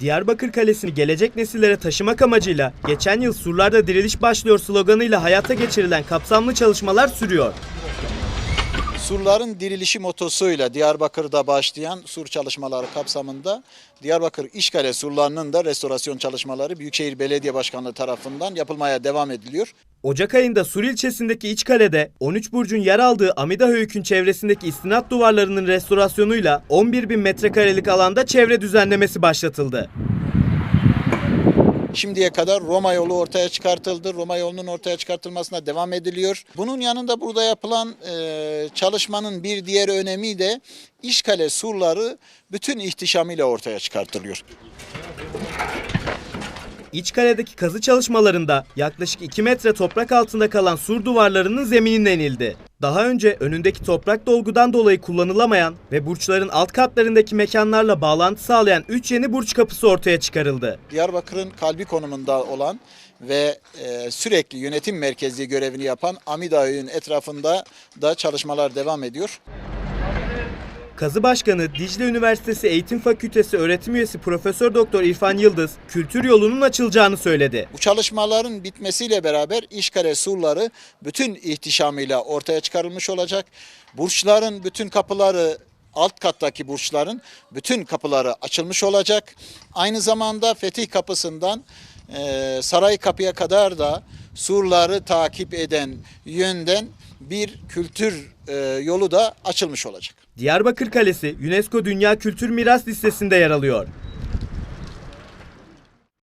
Diyarbakır Kalesi'ni gelecek nesillere taşımak amacıyla geçen yıl Surlarda Diriliş Başlıyor sloganıyla hayata geçirilen kapsamlı çalışmalar sürüyor. Surların dirilişi motosuyla Diyarbakır'da başlayan sur çalışmaları kapsamında Diyarbakır İşkale surlarının da restorasyon çalışmaları Büyükşehir Belediye Başkanlığı tarafından yapılmaya devam ediliyor. Ocak ayında Sur ilçesindeki İçkale'de 13 burcun yer aldığı Amida Höyük'ün çevresindeki istinat duvarlarının restorasyonuyla 11 bin metrekarelik alanda çevre düzenlemesi başlatıldı. Şimdiye kadar Roma yolu ortaya çıkartıldı. Roma yolunun ortaya çıkartılmasına devam ediliyor. Bunun yanında burada yapılan e, çalışmanın bir diğer önemi de İşkale surları bütün ihtişamıyla ortaya çıkartılıyor. İçkale'deki kazı çalışmalarında yaklaşık 2 metre toprak altında kalan sur duvarlarının zemininden inildi. Daha önce önündeki toprak dolgudan dolayı kullanılamayan ve burçların alt katlarındaki mekanlarla bağlantı sağlayan 3 yeni burç kapısı ortaya çıkarıldı. Diyarbakır'ın kalbi konumunda olan ve e, sürekli yönetim merkezi görevini yapan Amida Höyü'nün etrafında da çalışmalar devam ediyor. Kazı Başkanı Dicle Üniversitesi Eğitim Fakültesi öğretim üyesi Profesör Doktor İrfan Yıldız, kültür yolunun açılacağını söyledi. Bu çalışmaların bitmesiyle beraber İşkale surları bütün ihtişamıyla ortaya çıkarılmış olacak. Burçların bütün kapıları alt kattaki burçların bütün kapıları açılmış olacak. Aynı zamanda Fetih Kapısı'ndan e, Saray Kapı'ya kadar da surları takip eden yönden bir kültür e, yolu da açılmış olacak. Diyarbakır Kalesi UNESCO Dünya Kültür Miras listesinde yer alıyor.